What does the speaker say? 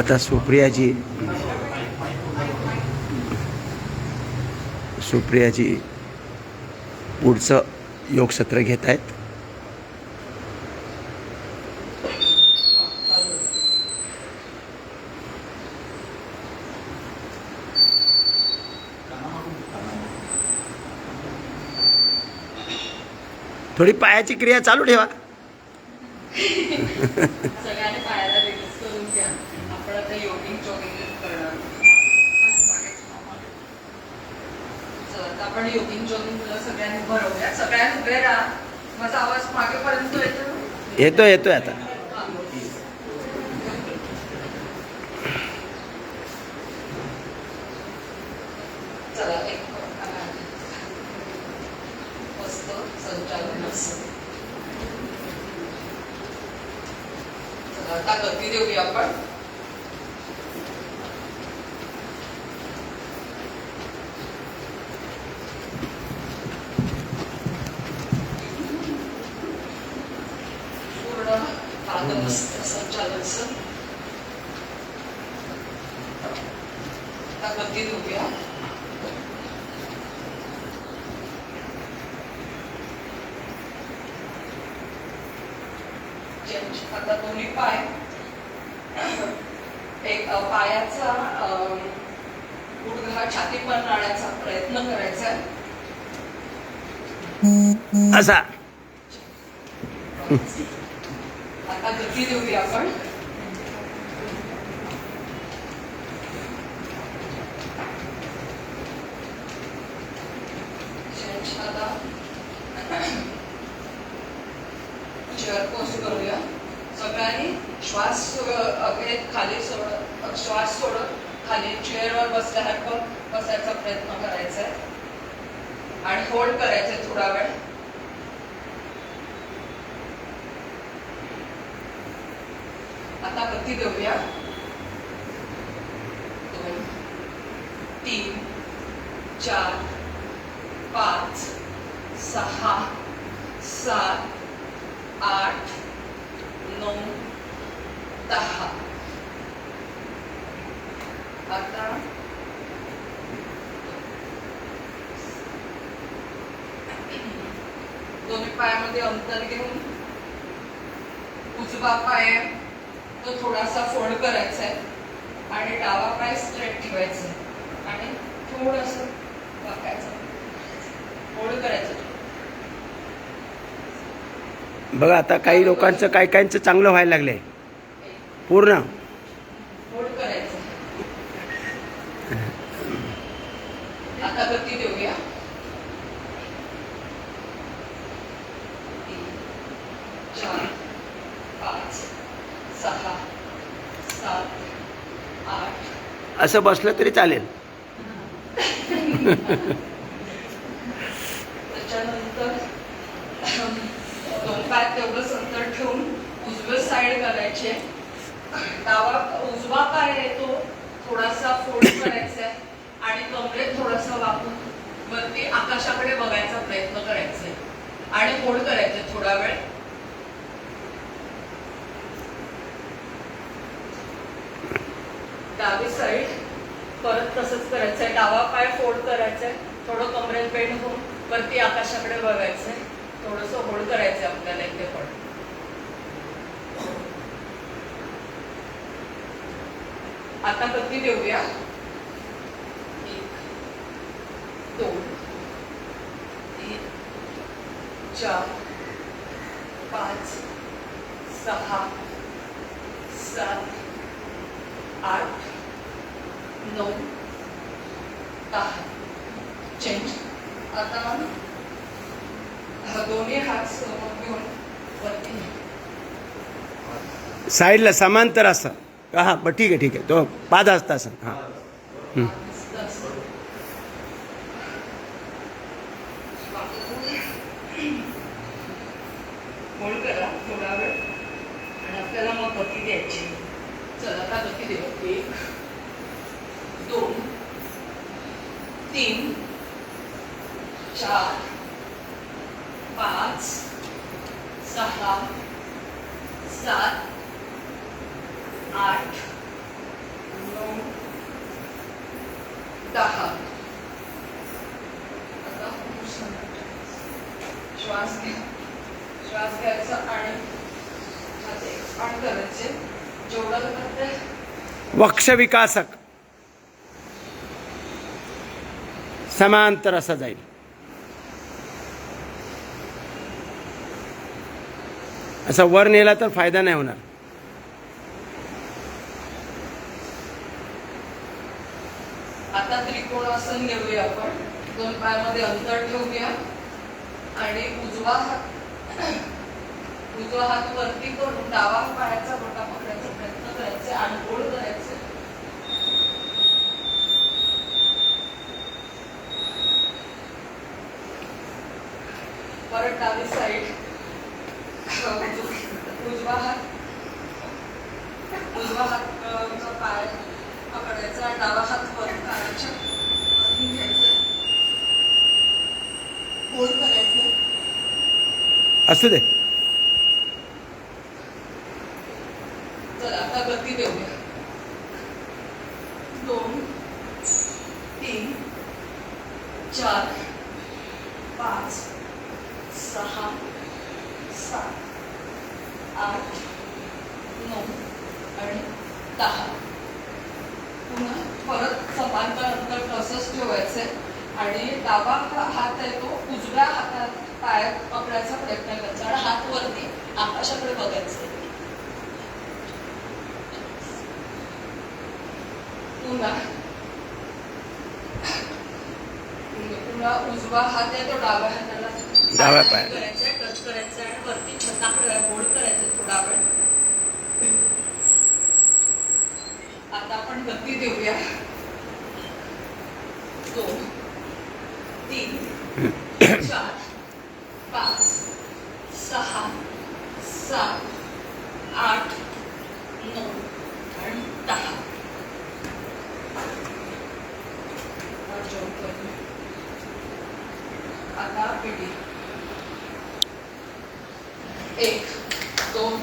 आता सुप्रियाजी सुप्रियाजी पुढचं योगसत्र घेत आहेत. थोडी पायाची क्रिया चालू ठेवा सगळ्यांनी पायाला रिलीज करून घ्या आपण आता योगिंग जॉगिंग करणार आपण योगिंग जॉगिंग सगळ्यांनी भरवूया. सगळ्यांनी उभे राहा. माझा आवाज मागेपर्यंत येतो? येतोय येतोय आता. चला एक मस्त संचालन असं चला आता गती देऊया आपण. आता गती देऊया चेंज. आता दोन्ही पाय. एक पायाचा गुडघा छाती पण राहण्याचा प्रयत्न करायचा आहे. असा. आता गती देऊया आपण चेंज आता चेअर पोस्ट करूया सगळ्यांनी श्वास अ, घेत खाली सोडत श्वास सोडत खाली चेअरवर बसल्यासारखं बसायचा प्रयत्न करायचा आहे. आणि होल्ड करायचं थोडा वेळ. आता गती देऊया. दोन तीन चार पाच सहा सात आठ नऊ दहा. आता दोन्ही पायामध्ये अंतर घेऊन उजवा पाय तो थोडासा फोल्ड करायचा आहे आणि डावा पाय स्ट्रेट ठेवायचा आहे. आणि थोडस वाकायचं. फोल्ड करायचं. बघा आता काही लोकांचं काही काहींचं चांगलं व्हायला लागलंय. पूर्ण. फोल्ड करायचं. गती देऊया. चार पाच सहा सात आठ. असं बसलं तरी चालेल. त्याच्यानंतर दोन पाय तेवढंच अंतर ठेवून उजवे साईड करायचे. डावा उजवा पाय आहे तो थोडासा फोल्ड करायचा आहे आणि कमरेत थोडासा वाकून वरती आकाशाकडे बघायचा प्रयत्न करायचा आहे आणि होल्ड करायचे थोडा वेळ डावी साईड परत तसंच करायचंय. डावा पाय फोल्ड करायचंय. थोडं कमरेत बेंड होऊन वरती आकाशाकडे बघायचंय. थोडस होल्ड करायचंय आपल्याला इथे पण. आता गती देऊया. एक दोन तीन चार पाच सहा सात आठ नऊ. दहा. चेंज आता दोन्ही हात समोर घेऊन वरती. साईडला समांतर असं. का हां बरं ठीक आहे ठीक आहे. तो पाच असता असं. हां. मस्त असं. होल्ड करा थोडा वेळ. आणि आपल्याला मग गती द्यायची. चला आता गती देऊ. एक. तीन चार पाच सहा सात आठ नऊ दहा. आता श्वास घ्या. श्वास घ्यायचा आणि हात एक्सपांड करायचे. जेवढा वक्ष विकासक. समांतर असा जाईल. असा वर नेला तर फायदा नाही होणार. आता त्रिकोणासन घेऊया आपण. दोन पायामध्ये अंतर ठेवूया. आणि उजवा हात उजवा हात वरती करून डावा पायाचा बोटा पकडायचा प्रयत्न करायचा आणि गोल करायचे परत डावी साईड उजवा हात। उजवा हात अ, चा पाय पकडायचा डावा हात वर कानाच्या वरती घ्यायचा. गोल करायचं. असू दे. चला आता गती देऊया. दोन तीन चार पाच सहा सात आठ नऊ आणि दहा. पुन्हा परत समांतर अंतर तसंच ठेवायचंय आणि डावा हात आहे तो उजव्या हातात पायात पकडायचा प्रयत्न करायचा आणि हात वरती आकाशाकडे बघायचे. पुन्हा पुन्हा उजवा हात आहे तो डाव्या हाताला डाव्या पायाला. टच करायचा आणि वरती छताकडे होल्ड करायचं थोडा वेळ आता आपण गती देऊया दोन तीन चार पाच सहा सात आठ नऊ आणि दहा आता jump करूया. आता पिढी एक दोन